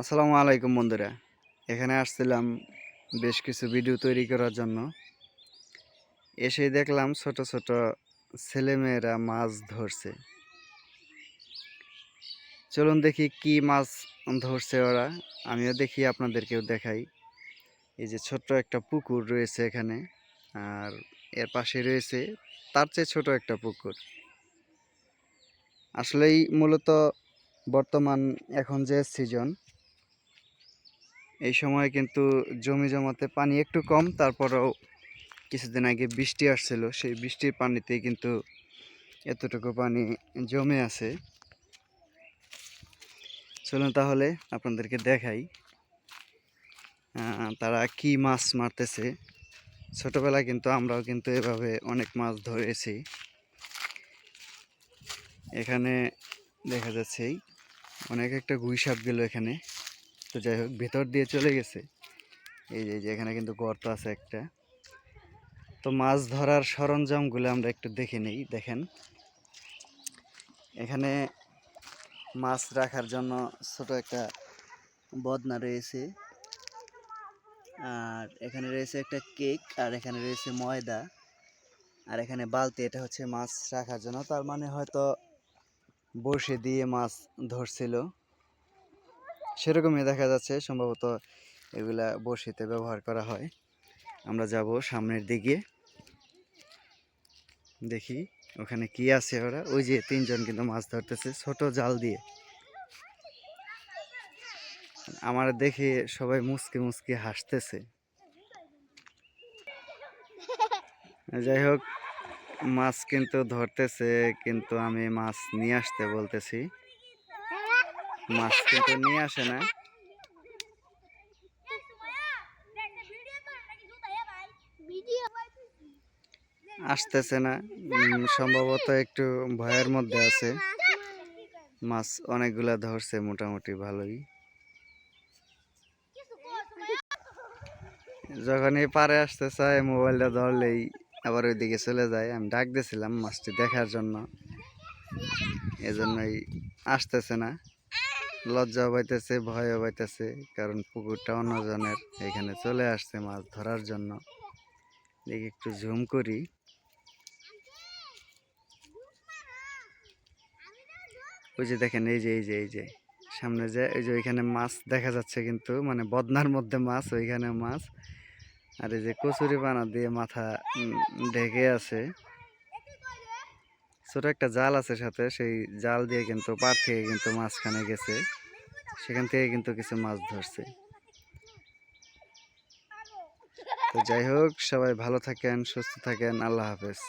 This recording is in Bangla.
আসসালামু আলাইকুম বন্ধুরা। এখানে আসছিলাম বেশ কিছু ভিডিও তৈরি করার জন্য। এসেই দেখলাম ছোট ছোট ছেলেমেয়েরা মাছ ধরছে। চলুন দেখি কি মাছ ধরছে ওরা। আমিও দেখি আপনাদেরকেও দেখাই। এই যে ছোট্ট একটা পুকুর রয়েছে এখানে, আর এর পাশে রয়েছে তার চেয়ে ছোট একটা পুকুর। আসলেই মূলত বর্তমান এখন যে সিজন এই সময় কিন্তু জমি জমাতে পানি একটু কম, তারপরেও কিছুদিন আগে বৃষ্টি আসছিল। সেই বৃষ্টির পানিতে কিন্তু এতটুকু পানি জমে আছে। চলুন তাহলে আপনাদেরকে দেখাই তারা কি মাছ মারতেছে। ছোটবেলায় কিন্তু আমরাও কিন্তু এভাবে অনেক মাছ ধরেছি। এখানে দেখা যাচ্ছে, অনেক একটা গুই সাপ গেল এখানে। তো যাই হোক, ভেতর দিয়ে চলে গেছে। এই যে এখানে কিন্তু গর্ত আছে একটা। তো মাছ ধরার সরঞ্জামগুলো আমরা একটু দেখে নেই, দেখেন। এখানে মাছ রাখার জন্য ছোট একটা বদনা রয়েছে। আর এখানে রয়েছে একটা কেক, আর এখানে রয়েছে ময়দা। আর এখানে বালতি, এটা হচ্ছে মাছ রাখার জন্য। তার মানে হয়তো বসে দিয়ে মাছ ধরছিল। সেরকমই দেখা যাচ্ছে, সম্ভবত এগুলা বড়শিতে ব্যবহার করা হয়। আমরা যাব সামনের দিকে। দেখি ওখানে কি আছে ওরা। ওই যে তিনজন কিন্তু মাছ ধরতেছে ছোট জাল দিয়ে। আমার দেখে সবাই মুসকে মুসকে হাসতেছে। যাই হোক, মাছ কিন্তু ধরতেছে, কিন্তু আমি মাছ নিয়ে আসতে বলতেছি। মাছ কিন্তু নিয়ে আসে না। আসতেছে না। সম্ভবত একটু ভয়ের মধ্যে আছে। মাছ অনেকগুলা ধরছে মোটামুটি ভালোই। যখনই পারে আসতে চায়, মোবাইলটা ধরলেই আবার ওইদিকে চলে যায়। আমি ডাক দিয়েছিলাম মাছটি দেখার জন্য। এজন্যই আসতেছে না। লজ্জাও পাইতেছে, ভয়ও পাইতেছে, কারণ পুকুরটা অন্যজনের এখানে চলে আসছে মাছ ধরার জন্য। দেখি একটু ঝুম করি। ওই যে দেখেন, এই যে এই যে এই যে। সামনে যে, এই যে ওইখানে মাছ দেখা যাচ্ছে কিন্তু মানে বদনার মধ্যে মাছ ওইখানে মাছ। আর এই যে কচুরি পানা দিয়ে মাথা ঢেকে আছে। ছোট একটা জাল আছে সাথে, সেই জাল দিয়ে কিন্তু পার থেকে কিন্তু মাঝখানে গেছে। সেখান থেকে কিন্তু কিছু মাছ ধরছে। তো যাই হোক, সবাই ভালো থাকেন, সুস্থ থাকেন, আল্লাহ হাফেজ।